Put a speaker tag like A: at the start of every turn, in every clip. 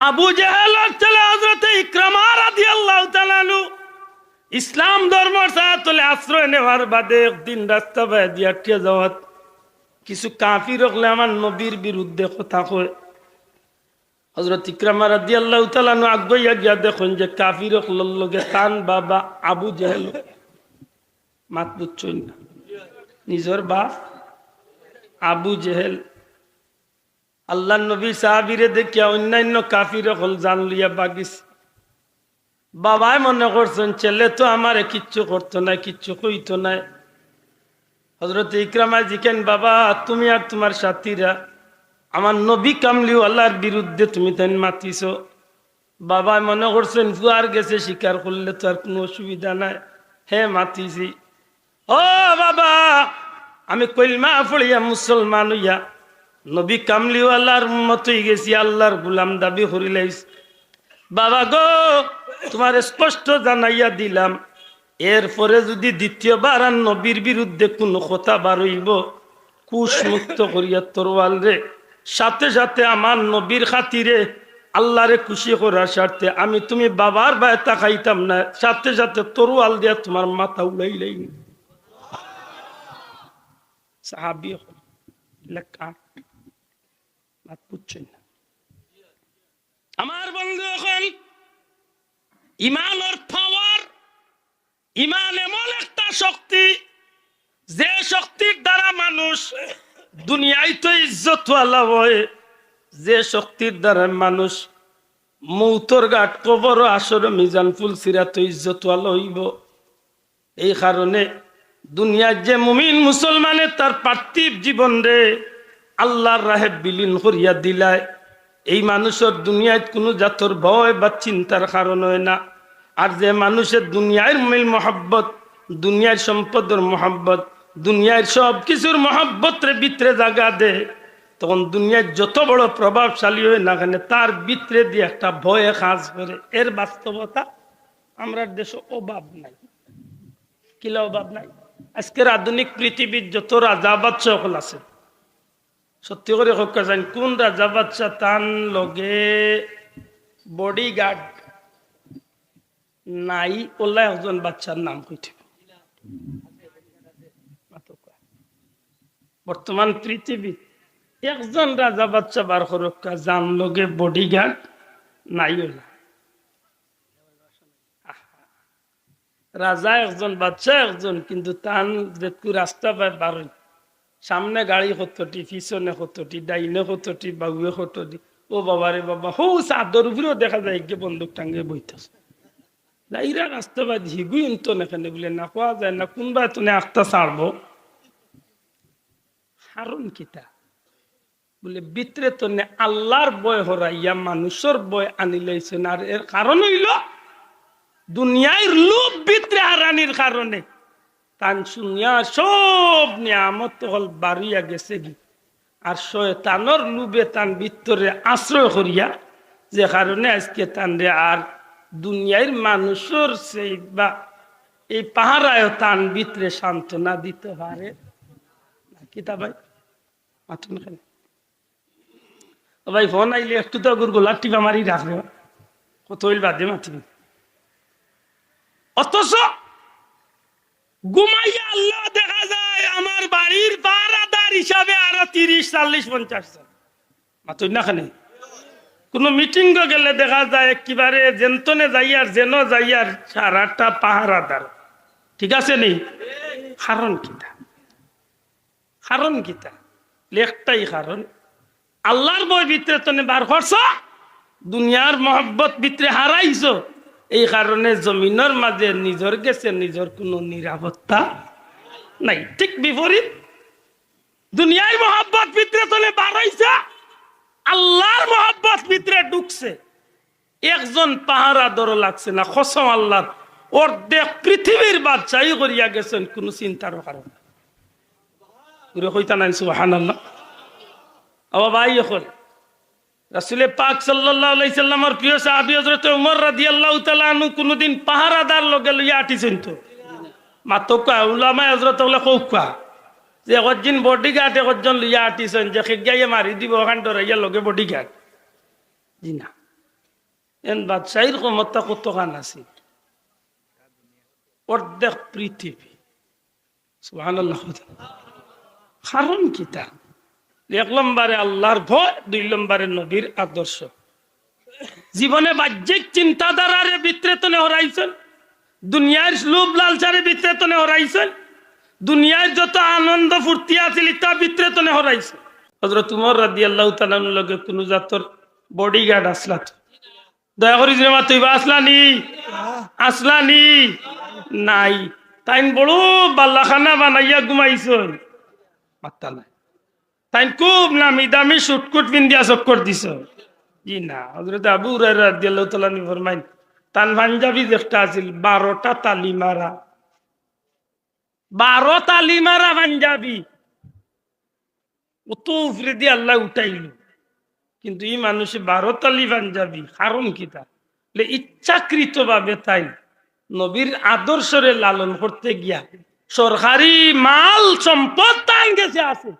A: আবু জাহেলের ছেলে হজরতে ইকরামা রাদিয়াল্লাহু তাআলা ইসলাম ধর্ম সাথে আশ্রয় নেওয়ার বাদে একদিন রাস্তা বাই দিয়া টিয়া যাওয়াত কিছু কাফি রকলে আমার নবীর বিরুদ্ধে কথা কয়। হজরত ইকরামা রাদিয়াল্লাহু তাআলা আনহু আগুইয়া গিয়া দেখুন যে কাফি রকলের লগে তান বাবা আবু জাহেল। মাত বুঝছই না? নিজের বাপ আবু জেহেল। আল্লাহ নবী সাহাবিরে দেখিয়া অন্যান্য কাফির হল জান লিয়া বাগিস। বাবাই মনে করছেন, ছেলে তো আমারে কিচ্ছু করতো না কিচ্ছু কইতো না হজরত ইকরামা জিকেন বাবা, তুমি আর তোমার সাথীরা, আমার নবী কামলিও আল্লাহর বিরুদ্ধে তুমি তাই মাতিছ? বাবা মনে করছেন ফুয়ার গেছে স্বীকার করলে তো আর কোনো অসুবিধা নাই। হে, মাতিছি। ও বাবা, আমি কইলমা ফড়িয়া মুসলমান হইয়া নবী কামলিওয়ালার মতই গেছি, আল্লাহর গুলাম দাবি করিলাইস। বাবা গো, তোমার স্পষ্ট জানাইয়া দিলাম, এরপরে যদি দ্বিতীয়বার আর নবীর বিরুদ্ধে কোনো কথা বারইব কুশ মুক্ত করিয়া তরোয়াল রে। সাথে সাথে আমার নবীর খাতিরে আল্লাহরে খুশি করার স্বার্থে আমি তুমি বাবার বায় তাকাইতাম না, সাথে সাথে তরোয়াল দিয়া তোমার মাথা উড়াইলাই সাহাবি লেখা। বাদ বুঝছেন আমার বন্ধু এখন ইমানের পাওয়ার ইমান এমন একটা শক্তি, যে শক্তির দ্বারা মানুষ দুনিয়ায় তো ইজ্জতওয়ালা হয়, যে শক্তির দ্বারা মানুষ মৌতর ঘাট কবর আসর মিজান ফুল সিরা তো ইজ্জতওয়ালা হইব। এই কারণে দুনিয়ার যে মুমিন মুসলমানের তার পার্থিব জীবন রে আল্লাহর রাহে বিলীন করিয়া দিলায়। এই মানুষের দুনিয়ায় কোনো জাতর ভয় বা চিন্তার কারণ হয় না। আর যে মানুষের দুনিয়ার মিল মহাব্বত, দুনিয়ার সম্পদের মহাব্বত, দুনিয়ার সব কিছুর মহাব্বতের ভিতরে জাগা দে, তখন দুনিয়ার যত বড় প্রভাবশালী হয় না কেন তার ভিতরে দিয়ে একটা ভয়ে কাজ করে। এর বাস্তবতা আমরা দেশে অভাব নাই। কিলা অভাব নাই? আজকের আধুনিক পৃথিবীর যত রাজা বাদশাহ আছে সত্যি করে হোক জান কোন রাজা বাদশাহ তান লগে বডি গার্ড নাই ওলা একজন বাচ্চার নাম কইতে বর্তমান পৃথিবী একজন রাজা বাচ্চা বার করক্কা জান লগে বডি গার্ড নাই ওলা রাজা একজন বাচ্চা একজন, কিন্তু তান যেটকু রাস্তা পায় বারোই সামনে গাড়ি কতটি পিছনে কতটি ডাইনে কতটি বাবুয়ে কতটি ও বাবা রে বাবা, হো, চাদর উপরেও দেখা যায় কে বন্দুক টাঙ্গে বইতেছে। যাইরা রাস্তা বাদ হিগুই তো এখানে বলে, না কোয়া যায়, না কোনবা তুমি আখটা ছাড়বো হারুন কিতা? বলে, বিতরে তো আল্লাহর বয় হরাইয়া মানুষের বয় আনিলাইছেন আর এর কারণ হইল দুনিয়ার লোভ ভিতরে হারানির কারণে। তান শুনিয়া সব নিয়ামত হল বাড়িয়া গেছে গি। আর শয়তানোর লুবে তান ভিতরে আশ্রয় করিয়া, যে কারণে আজকে তান রে আর দুনিয়ার মানুষের সেই বা এই পাহারায় তান ভিতরে সান্ত্বনা দিতে পারে। কিতা ভাই? মাতুন খালি। ভাই, ফোন আইলে একটু তো গুর গোলার টিপা মারি রাখবে। কত বাদে মাতিবি অথচ ঘুমাইয়া আল্লাহ দেখা যায় আমার বাড়ির বারাদার হিসাবে আরও তিরিশ, চল্লিশ, পঞ্চাশ জন। মাতুই না খানে কোনো মিটিং গেলে দেখা যায় একেবারে জেন্তনে যাইয়ার, যেন যাইয়ার সারাটা পাহারাদার। ঠিক আছে নি? কারণ কিতা? কারণ কিতা? একটাই কারণ। আল্লাহর বই ভিতরে তনে বার করছ? দুনিয়ার মহব্বত ভিতরে হারাইছ। এই কারণে জমিনের মাঝে নিজর গেছে, নিজর কোনো নিরাপত্তা নাই। ঠিক বিপরীত দুনিয়ার মহব্বত ভিতরে চলে বাড়াইছে, আল্লাহর মহব্বত ভিতরে ঢুকছে। একজন পাহারা দর লাগছে না খসম আল্লাহর, অর্ধেক পৃথিবীর বাদশাহী করিয়া গেছেন, কোনো চিন্তার কারণে হইতা নাই। সুহান আল্লাহ আবার ভাই এখন? রাসুলে পাক সাল্লাহামের প্রিয় সাহাবি হজরত উমর রাজি আল্লাহ তালু কোনোদিন পাহারাদার লগে লইয়া আটিছেন তো। মাতকা উলামা হজরত কৌকা যে একজন বডি গার্ড একজন লইয়া আটিছেন, যে খেগাইয়ে মারি দিব, ওখান ডরাইয়া লগে বডি গার্ড জি না। এন বাদশাহীর ক্ষমতা কতখান আছে? অর্ধেক পৃথিবী। সুবহানাল্লাহ। কারণ কিতা এক নম্বরে আল্লাহর ভয়, দুই নম্বরে নবীর আদর্শ। জীবনে বাহ্যিক চিন্তাধারার ভিতরে তো হরাইছেন, দুনিয়ার লোভ লালচারে ভিতরে তো হরাইছেন, দুনিয়ার যত আনন্দ ফুর্তি আছিল তা ভিতরে তো হরাইছে হজরত উমর রাদি আল্লাহ তালানুর লগে কোনো জাতর বডি গার্ড আসলা তো? দয়া করি যে তুই বা আসলা নি? নাই। তাইন বড় বাল্লাখানা বানাইয়া ঘুমাইছ মাত্তা নাই। তাই খুব নামি দামি শুটকুট পিন্দিয়া চক্কর দিছ। জি না হজরত আবু রাদিয়াল্লাহু ফরমাইন তান পাঞ্জাবি যেটা আছিল, বারোটা তালি মারা। বারো তালি মারা পাঞ্জাবি। অত উপরে দিয়ে আল্লাহ উঠাইল। কিন্তু এই মানুষে বারো তালি পাঞ্জাবি কারণ কি তা ইচ্ছাকৃত ভাবে তাই নবীর আদর্শরে লালন করতে গিয়া সরকারি মাল সম্পদ তাই গেছে আছে।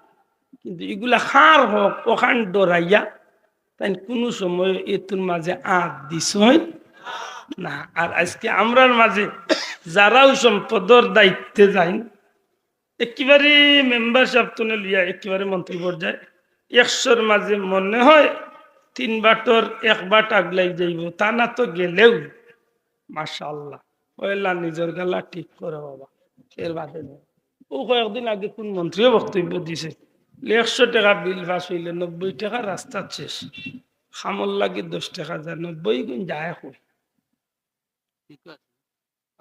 A: কিন্তু এগুলা খার হোক ওখান ডরাইয়া তাই কোনো সময় এতুর মাঝে আট দিস না আর আজকে আমরার মাঝে যারাও সম্পদর দায়িত্বে যাই একেবারে মেম্বারশিপ তুলে লিয়া একেবারে মন্ত্রী পর্যায়ে, একশোর মাঝে মনে হয় তিন বাটর এক বাট আগলাই যাইব, তা না তো গেলেও মাসা আল্লাহ পয়লা নিজের গালা ঠিক করে বাবা, এর বাদে। ও কয়েকদিন আগে কোন মন্ত্রীও বক্তব্য দিছে একশো টাকা বিল পাস হইলে নব্বই টাকা রাস্তা শেষ। খামল লাগে দশ টাকা যায় নব্বই গুণ যায় কই?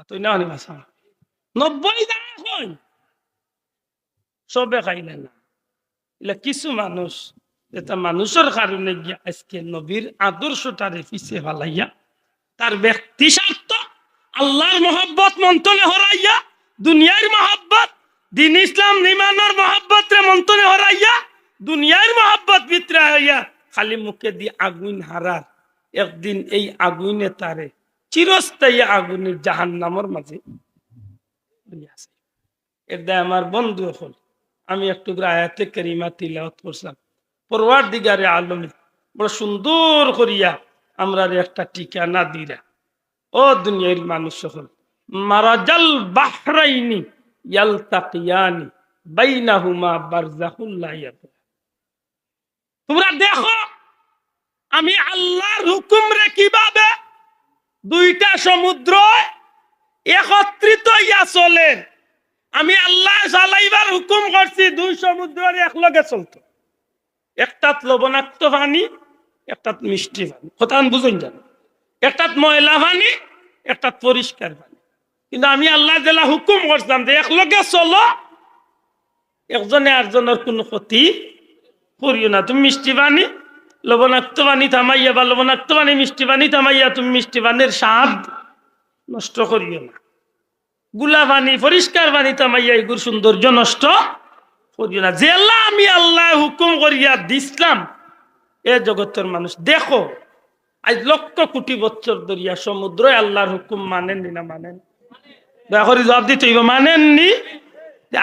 A: তুই না নব্বই যায় কই? সবে খাইলে না। এলা কিছু মানুষ এটা মানুষের কারণে গিয়া আজকে নবীর আদর্শটারে পিছিয়ে ফেলাইয়া তার ব্যক্তি স্বার্থ আল্লাহর মহব্বত মন্থনে হরাইয়া দুনিয়ার মহব্বত দিন ইসলাম নিমানোর মহব্বত রে মন্থনে হরাইয়া, দুনিয়ার মহব্বত ভিতরে হইয়া খালি মুখে দি আগুন হারার। একদিন এই আগুনে তারে চিরস্থায়ী আগুনের জাহান নামর মাঝে। এটা আমার বন্ধু হল। আমি একটু আয়াতে করিমা তিলাওয়াত করছিলাম। পরওয়ার দিগারে আলমে, বড় সুন্দর করিয়া আমরা একটা ঠিকানা দিরা। ও দুনিয়ার মানুষ হল। মারাজাল বাহরাইনি ইয়ালতাকিয়ানি বাইনাহুমা বারজাহুল্লাহ তোমরা দেখো, আমি আল্লাহর হুকুম রে কীভাবে দুইটা সমুদ্র একত্রিত ইয়া চলে আমি আল্লাহ চালাইবার হুকুম করছি, দুই সমুদ্রের একলগে চলতো। একটাত লবণাক্ত পানি, একটাত মিষ্টি পানি। কথা বুঝুন জানো। একটাত ময়লা পানি, একটাত পরিষ্কার পানি। কিন্তু আমি আল্লাহ জেলা হুকুম করছিলাম যে একলগে চলো, একজনে আরজনের কোনো ক্ষতি করিও না। তুমি মিষ্টি পানি লবণাক্ত পানি থামাইয়া বা লবণাক্ত পানি মিষ্টি পানি থামাইয়া তুমি মিষ্টি পানির স্বাদ নষ্ট করিও না। গুলা পানি পরিষ্কার পানি তামাইয়া এগুর সৌন্দর্য নষ্ট করিও না। আল্লাহ আমি আল্লাহ হুকুম করিয়া দিসলাম এ জগতের মানুষ, দেখো, আজ লক্ষ কোটি বছর ধরিয়া সমুদ্র আল্লাহর হুকুম মানেননি না মানেন দেখো, জবাব দিতে হইব, মানেননি?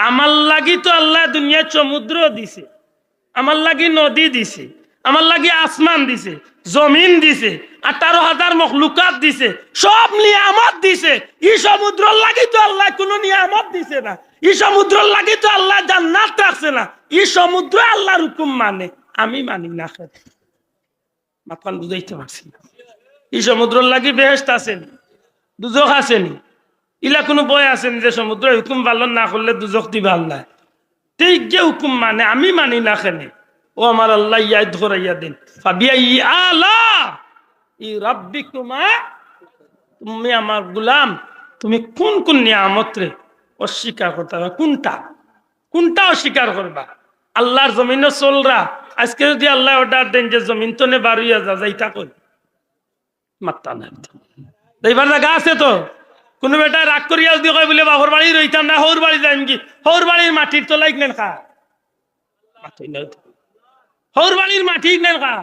A: আমার লাগি তো আল্লাহ দুনিয়ায় সমুদ্র দিছে, আমার লাগি নদী দিছে, আমার লাগি আসমান দিছে, জমিন দিছে, আঠারো হাজার মখলুকাত দিছে, সব নিয়ামত দিছে। ই সমুদ্র লাগি তো আল্লাহ কোনো নিয়ামত দিছে না, ই সমুদ্র লাগি তো আল্লাহ জান্নাত রাখছে না, ই সমুদ্র আল্লাহর হুকুম মানে আমি মানি না খেতে মাতখান বুঝাইতে পারছি না। ই সমুদ্র লাগি বেহেস্ত আছেন দুজক আসেনি ইলা কোনো বই আছেন যে সমুদ্র হুকুম পালন না করলে দুজক দিবা আল্লাহ ঠিক যে হুকুম মানে আমি মানি না খেনে। ও আমার আল্লাহ, ইয়াদ ধরাইয়া দিন। ফাবিয়া ই আলা, ই রাব্বি কুমা তুমি আমার গুলাম, তুমি কোন কোন নিয়ামত রে অস্বীকার করতে হবে? কোনটা? কোনটা অস্বীকার করবা? আল্লাহর জমিনও চলরা আজকে যদি আল্লাহ অর্ডার দেন যে জমিন তো নে বারুইয়া যা যাইতা কই মাত্তা নাই। এইবার জায়গা আছে তো। কোনো বেটা রাগ করিয়া যদি কয় বলে বাবর বাড়ি রইতাম না, হৌর বাড়ি যাইম কি? হৌর বাড়ির মাটির তো লাইক নেন। হৌর বাড়ির মাটি নেন খা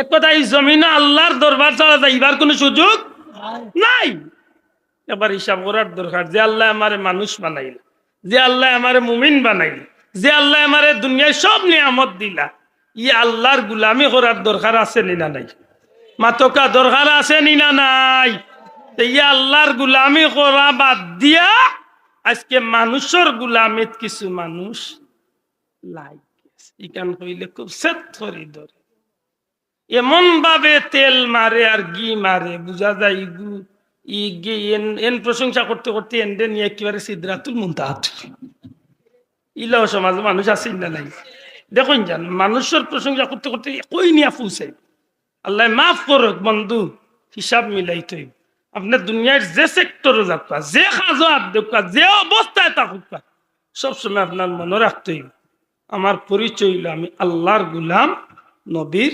A: এক কথা এই জমিন আল্লাহর দরবার ছাড়া যাইবার কোনো সুযোগ নাই। এবার হিসাব করার দরকার, যে আল্লাহ আমারে মানুষ বানাইল, যে আল্লাহ আমারে মুমিন বানাইল, যে আল্লাহ আমারে দুনিয়ায় সব নিয়ামত দিলা, ই আল্লাহর গুলামি করার দরকার আছে নি না নাই? মাতকা দরকার আছে নি না নাই? ইয়া আল্লাহর গুলামি করা বাদ দিয়া আজকে মানুষের গুলামিত কিছু মানুষ লাইক ইকান কইলে খুব করি ধরে। এমন ভাবে তেল মারে আর ঘি মারে, বুঝা যায় ইগু ই গে এন এন প্রশংসা করতে করতে এন্ডে নিয়ে একেবারে সিদ্ধাতুল মুন্তাহাত। ইলাও সমাজ মানুষ আছে না নাই? দেখুন জান, মানুষের প্রশংসা করতে করতে কই নিয়ে ফুসে। আল্লাহ মাফ করুক বন্ধু, হিসাব মিলাই তৈ আপনার দুনিয়ার যে সেক্টরে যাক যে কাজও দেখুক যে অবস্থায় থাকুক সবসময় আপনার মনে রাখতে হইব, আমার পরিচয় হইল আমি আল্লাহর গুলাম নবীর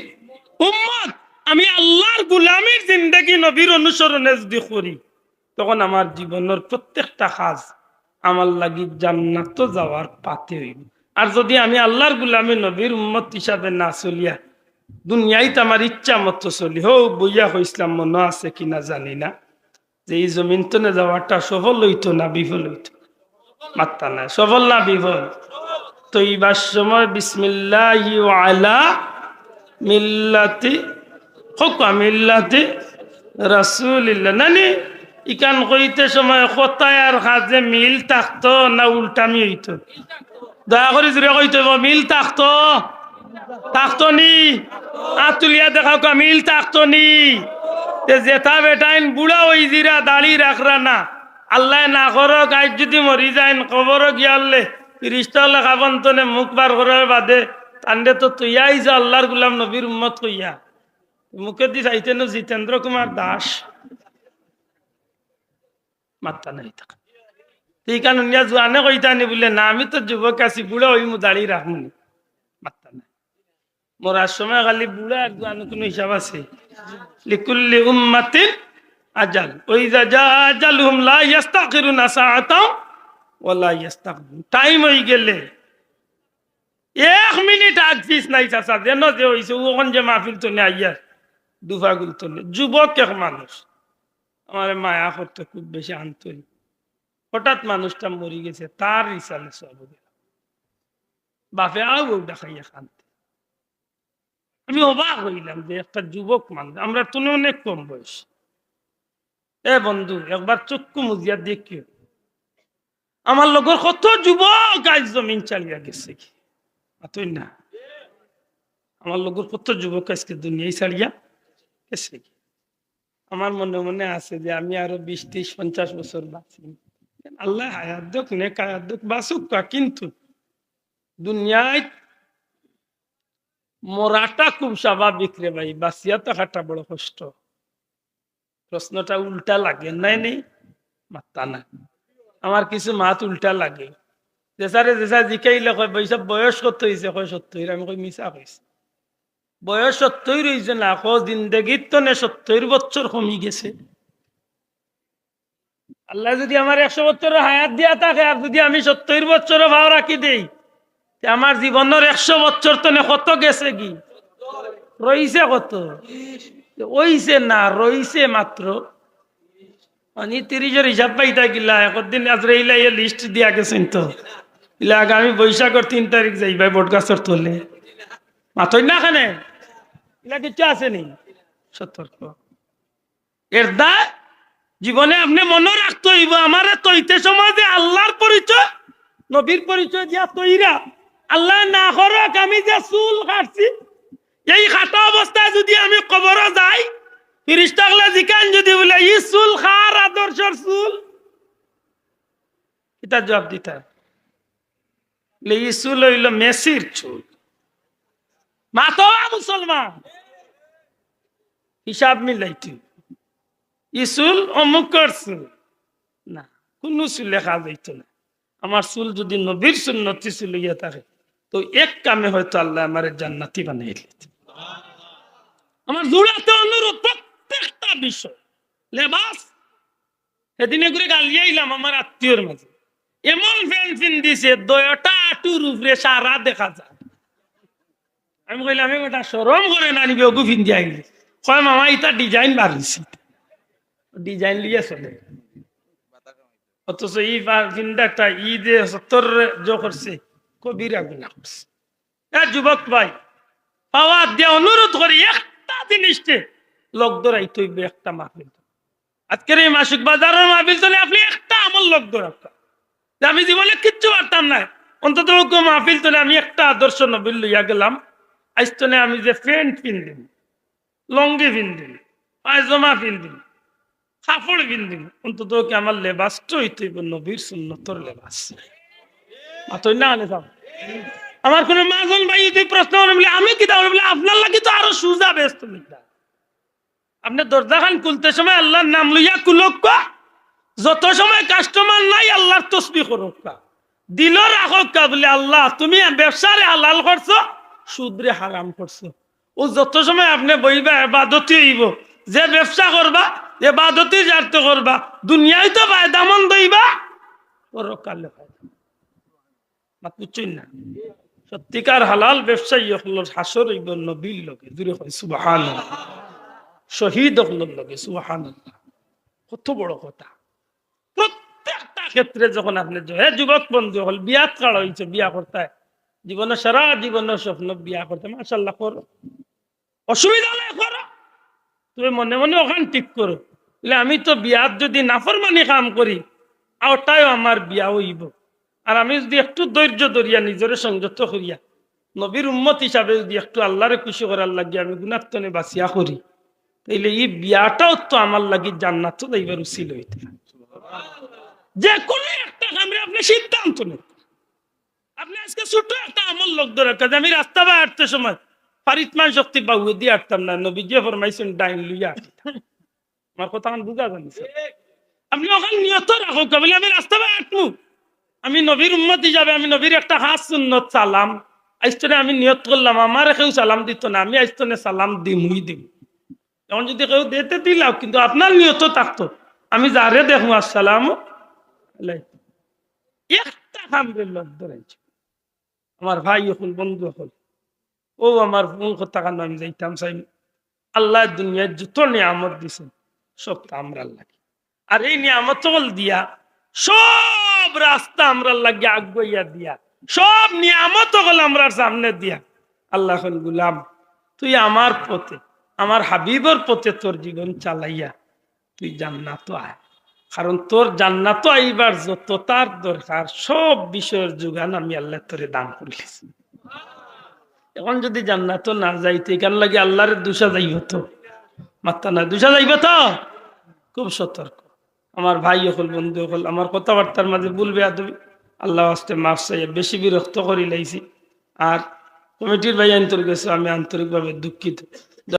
A: উম্মত। আমি আল্লাহর গুলামের জিন্দগি নবীর অনুসরণে যদি করি, তখন আমার জীবনের প্রত্যেকটা কাজ আমার লাগি জান্নাত যাওয়ার পাতে হইব। আর যদি আমি আল্লাহর গুলামে নবীর উম্মত হিসাবে না চলিয়া, দুনিয়াইতে আমার ইচ্ছা মতো চলি, হো, বইয়া হইসলাম মনে আছে কিনা জানি না। যে এই জমিন তনে যাওয়াটা সফল হইতো না, বিফল হইতো? মাত্তা নাই সফল না, বিফল? তো এইবার সময় বিসমিল্লাহ আলা মিল্লাতি হকা মিল্লাতি রাসুলিল্লাহ। নানি, ইকান কইতে সময় কথায় আর কাজে মিল থাকতো না উল্টামি হইতো? দয়া করে জুড়ে কইতে মিল থাকতো? থাকতো নি? আতুলিয়া দেখাও মিল থাকতো নি? জেঠা বেটাইন বুড়া ওই জিরা দাড়ি রাখরা না। আল্লাহ না করক আজ যদি মরি যাইন কবর গিয়ালে রিস্তাল্লা খাবন্তনে মুখ বার করার বাদে তান্ডে তো তুইয়া আইসা আল্লাহর গুলাম নবীর উম্মত কইয়া মুখে দি চাইতেন জিতেন্দ্র কুমার দাস। মাত্তা নাই থাকা। এই কারণ জোয়ানে কইতানি বলে, না, আমি তো যুবক আছি বুড়া ওই মু দাঁড়িয়ে রাখমুনি মাত্তা নাই। মরার সময় খালি বুড়া আর কোনো হিসাব আছে। লিকুল্লি উম্মাতিন আজাল। ওই যা যা আজাল হুম লা ইয়াস্তাখিরুনা সাআতাও ওয়ালা ইয়াস্তাকদিম টাইম হই গেলে। এক মিনিট আগ পিস নাই চাচা, যেন যে হইছে ওখান যে মাহফিল তো আইয়ার দুফাগুল তো যুবক এক মানুষ। আমার মায়া করতে খুব বেশি আন্তরিক হঠাৎ মানুষটা মরি গেছে, তার রিসালে সব বাপে আও দেখাইয়া কানতে আমি অবাক হইলাম যে একটা যুবক মানুষ, আমরা তুমি অনেক কম বয়স। এ বন্ধু, একবার চক্ষু মুজিয়া দেখিও। আমার লগর কত যুবক আজ জমিন চালিয়া গেছে কি? আতই না। আমার লগর কত যুবক আজকে দুনিয়ায় ছাড়িয়া গেছে কি? আমার মনে মনে আছে যে আমি আরও বিশ ত্রিশ পঞ্চাশ বছর বাঁচি। আল্লাহ হায়াত দোক নে কায়াত দোক বাঁচুক কিন্তু দুনিয়ায় মরাটা খুব স্বাভাবিক রে ভাই, বাঁচিয়া থাকাটা বড় কষ্ট। প্রশ্নটা উল্টা লাগে, নাই নেই? মাত্তা না আমার কিছু মাত উল্টা লাগে। যেসারে যেসা জিকাইলে কয়, বৈশাখ বয়স কত হয়েছে কয় সত্তর আমি কই মিশা কইছি। বয়স সত্তর হয়েছে না কো জিন্দগির তো নে সত্তর বছর কমি গেছে। আল্লাহ যদি আমার একশো বছরের হায়াত দিয়া থাকে আর যদি আমি সত্তর বছরও ভাও রাখি দেই তে আমার জীবনের একশো বছর তো কত গেছে কি? রইছে কত? ওইছে না, রইছে মাত্র। আমি তিরিশের হিসাব পাইতা গিলা, একদিন আজরাইলা ইয়ে লিস্ট দিয়া গেছেন তো। ইলা আগামী বৈশাখের তিন তারিখ যাইবা বট গাছের তোলে। মাথই না খানে ইলা কিছু আসেনি সতর্ক। এর দা, জীবনে আপনি মনে রাখতে হইব, আমার তৈতে সমাজে আল্লাহর পরিচয়, নবীর পরিচয় দিয়া তৈরা আল্লাহ না করক, আমি যে চুল কাটছি, এই কাটা অবস্থায় যদি আমি কবর যাই ফিরিস্তাগলা জিকান যদি বলে, ই চুল খার আদর্শর চুল। এটা জবাব দিতে ই চুল হইল মেসির চুল। মাতোয়া মুসলমান। হিসাব মিলাইতে ইসুল অমুক চুল না, কোনো চুল লেখা যাইতো না। আমার চুল যদি নবীর সুন্নতি চুল ইয়ে থাকে তো এক কামে হয়তো আল্লাহ আমার জান্নাতি বানাই দিতে আমার জোড়াতে অনুরোধ প্রত্যেকটা বিষয়। লেবাস, সেদিনে ঘুরে গালিয়াইলাম আমার আত্মীয়র মাঝে। এমন ফেন্সিন দিছে, দয়টা আটুর উপরে সারা দেখা যায়। আমি কইলাম আমি ওটা সরম করে না নিবি, ওগু ফিন দিয়া গেলি কয়, মামা, ইটা ডিজাইন বাড়িছি। ডিজাইন লিয়ে চলে অথচ এই ফিনটা একটা ঈদে সত্তর জো করছে। একটা একটা মাহফিল আমি জীবনে কিচ্ছু পারতাম না। অন্তত মাহফিল তোলে আমি একটা আদর্শ নবীল লইয়া গেলাম। আজ তোলে আমি যে প্যান্ট পিন্দিম লঙ্গি পিন্দিম পায়জামা পিন্দিম কাপড় অন্তত আমার হইতে হইব নবীর সুন্নতর লেবাস। মাতই না আনে যাও। আমার কোনো মাজন ভাই যদি প্রশ্ন বলে, আমি কি দাও বলে, আপনার লাগি তো আরও সুজা ব্যস্ত আপনি দরজা খান খুলতে সময় আল্লাহর নাম লইয়া কুলক যত সময় কাস্টমার নাই, আল্লাহর তসবি করুক। দিল রাখক বলে, আল্লাহ, তুমি ব্যবসারে হালাল করছ, সুদরে হারাম করছ। ও যত সময় আপনি বইবা, এবাদতি হইব, যে ব্যবসা করবা, এবাদতি জার্ত করবা, দুনিয়ায় তো ফায়দা মন দইবা পরকালে ফায়দা। মাত বুঝছই না? সত্যিকার হালাল ব্যবসায়ী হইব নবীর লোকে দূরে হয় সুবাহান শহীদ লোকে সুবাহান কত বড় কথা। প্রত্যেকটা ক্ষেত্রে যখন আপনি হে যুবক বন্ধু হল বিয়াত কাড় হয়েছে বিয়া করতে। জীবনে সারা জীবনের স্বপ্ন বিয়া করতে। মাসাল্লাহ করো। অসুবিধা নাই, করো। তুমি মনে মনে ওখান ঠিক করো। আমি তো বিয়াত যদি নাফরমানি কাম করি ওটাই আমার বিয়া হইব। আর আমি যদি একটু ধৈর্য ধরিয়া নিজের সংযত করিয়া নবীর উম্মত হিসাবে যদি একটু আল্লাহরে খুশি করার লাগিয়ে আমি গুণাত্তনে বাঁচিয়া করি, তাইলে এই বিয়াটাও তো আমার লাগি জান্নাত যাইবার উচিল হইতে যে কোনো একটা কামরে আপনি সিদ্ধান্ত নেন। আপনি আজকে ছোট একটা আমল লোক ধরে কাজ, আমি রাস্তা বা হাঁটতে সময় ফারিতমান শক্তি বাবু দিয়ে হাঁটতাম না নবী যে ফরমাইছেন, ডাইন লইয়া আমার কথা বুঝা জানিস আপনি ওখানে নিয়ত রাখো বলে আমি রাস্তা বা হাঁটবো আমি নবীর উম্মত হিসাবে আমি নবীর একটা হাত সুন্নত সালাম। আইস্তনে আমি নিয়ত করলাম, আমার কেউ সালাম দিত না, আমি আইস্তনে সালাম দিমই দিম। এখন যদি কেউ দিতে দিলাম কিন্তু আপনার নিয়ত থাকতো। আমি যারে দেখো আসসালাম। একটা খামরে লোক ধরেছি। আমার ভাই এখন বন্ধু হল। ও আমার ফোন কথা কান আমি যাইতাম চাই আল্লাহ দুনিয়ার যত নিয়ামত দিছেন সব তো আমরা লাগে। আর এই নিয়ামত হল দিয়া সব রাস্তা আমরা লাগে আগুয়া দিয়া। সব নিয়ামত হল আমরা সামনে দিয়া। আল্লাহ গুলাম। তুই আমার পথে, আমার হাবিবর পথে তোর জীবন চালাইয়া তুই জান্নাত আয়। কারণ তোর জান্নাত আইবার যত তার দরকার, সব বিষয়ের যোগান আমি আল্লাহ তোরে দান করিলেছি এখন যদি জান্নাত না যাইতে, এখান লাগে আল্লাহর দুষা যাইব তো মাত্রা না, দুষা যাইব তো? খুব সতর্ক। আমার ভাই হল, বন্ধু হল, আমার কথাবার্তার মাঝে বলবে আদবি আল্লাহ আসতে মাফ চাইয়া বেশি বিরক্ত করি লাইছি। আর কমিটির ভাই আন্তরিক আমি আন্তরিকভাবে দুঃখিত।